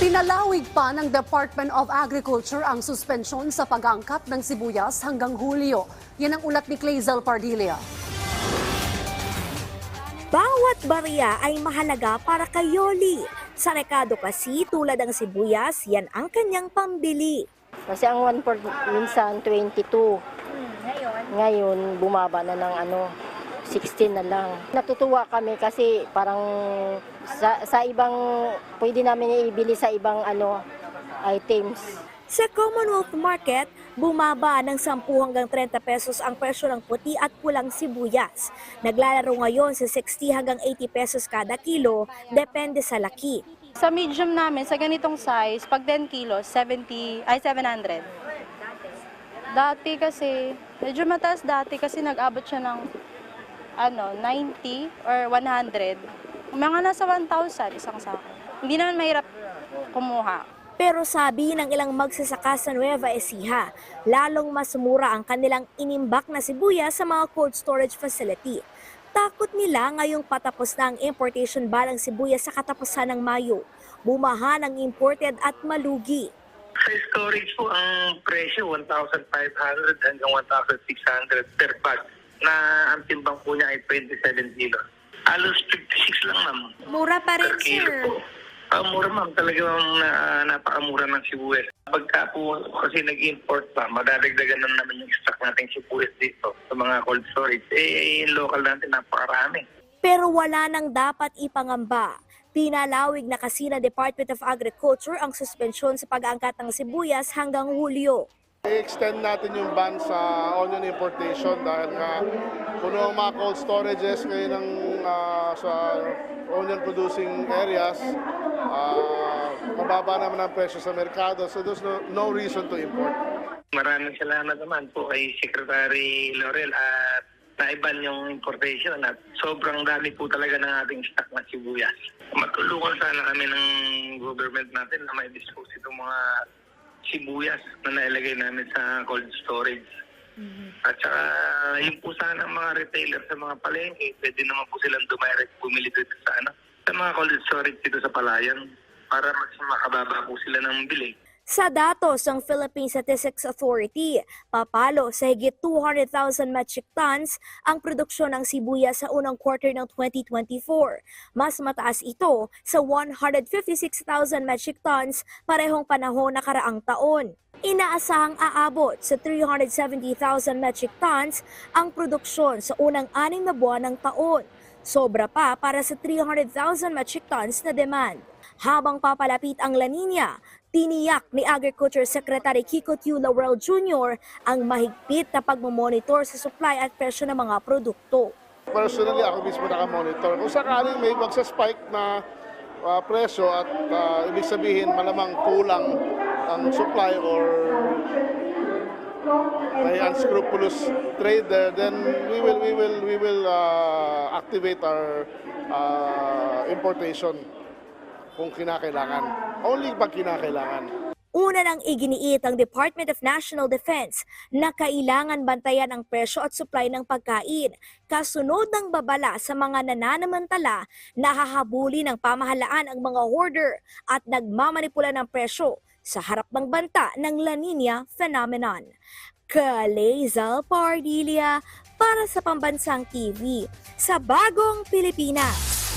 Pinalawig pa ng Department of Agriculture ang suspensyon sa pag-angkat ng sibuyas hanggang Hulyo. Yan ang ulat ni Clazel Pardilla. Bawat barya ay mahalaga para kay Yoli. Sa rekado kasi, tulad ng sibuyas, yan ang kanyang pambili. Kasi ang 1 for minsan 22. Ngayon, bumaba na ng ano, 16 na lang. Natutuwa kami kasi parang sa, sa ibang, pwede namin ibili sa ibang ano, items. Sa Commonwealth Market, bumaba ng 10 hanggang 30 pesos ang presyo ng puti at pulang sibuyas. Naglalaro ngayon sa 60 hanggang 80 pesos kada kilo, depende sa laki. Sa medium namin, sa ganitong size, pag 10 kilos, 70, ay 700. Dati kasi, medyo mataas dati kasi nag-abot siya ng ano, 90 or 100. Mga nasa 1,000 isang sako. Hindi naman mahirap kumuha. Pero sabi ng ilang magsasaka sa Nueva Ecija, lalong mas mura ang kanilang inimbak na sibuyas sa mga cold storage facility. Takot nila ngayong patapos na ang importation ban ng sibuyas sa katapusan ng Mayo. Bumahan ang imported at malugi. Sa storage po, ang presyo 1,500 hanggang 1,600 per bag na ang timbang po niya ay 27 kilos. Halos 56 lang ma'am. Mura pa Per kilo po. Ah, mura ma'am, talagang na, napakamura ng sibuyas. Pagka po kasi nag-import pa, madadagdagan na naman yung stock nating sibuyas dito sa mga cold storage. Eh, yung local natin napakarami. Pero wala nang dapat ipangamba. Pinalawig na kasi na Department of Agriculture ang suspensyon sa pag-angkat ng sibuyas hanggang Hulyo. I-extend natin yung ban sa onion importation dahil nga puno ang mga cold storages ngayon ng ah, sa onion producing areas. ah, mababa naman ang presyo sa merkado so there's no, no reason to import. Maraming salamat naman po kay Secretary Laurel at naiban yung importation at sobrang dami po talaga ng ating stock na sibuyas. Matulungan sana kami ng government natin na may dispose itong mga sibuyas na nailagay namin sa cold storage. At saka yung po sana ang mga retailer sa mga palengke, pwede naman po silang dumirect bumili dito sa ano, sa mga cold storage dito sa Palayan para mas makababa po sila ng bili. Sa datos ng Philippine Statistics Authority, papalo sa higit 200,000 metric tons ang produksyon ng sibuyas sa unang quarter ng 2024. Mas mataas ito sa 156,000 metric tons parehong panahon na karaang taon. Inaasahang aabot sa 370,000 metric tons ang produksyon sa unang anim na buwan ng taon. Sobra pa para sa 300,000 metric tons na demand. Habang papalapit ang La Nina, tiniyak ni Agriculture Secretary Kiko Tiu Laurel Jr. ang mahigpit na pagmamonitor sa supply at presyo ng mga produkto. Personally, ako mismo nakamonitor. Kung sakaling may magsa-spike na ah, presyo at ah, ibig sabihin malamang kulang ang supply or may unscrupulous trader, then we will we will we will ah, activate our ah, importation kung kinakailangan. Only pag kinakailangan. Una nang iginiit ang Department of National Defense na kailangan bantayan ang presyo at supply ng pagkain kasunod ng babala sa mga nananamantala na hahabuli ng pamahalaan ang mga hoarder at nagmamanipula ng presyo sa harap ng banta ng La Nina phenomenon. Kalezal Pardilia para sa Pambansang TV sa Bagong Pilipinas.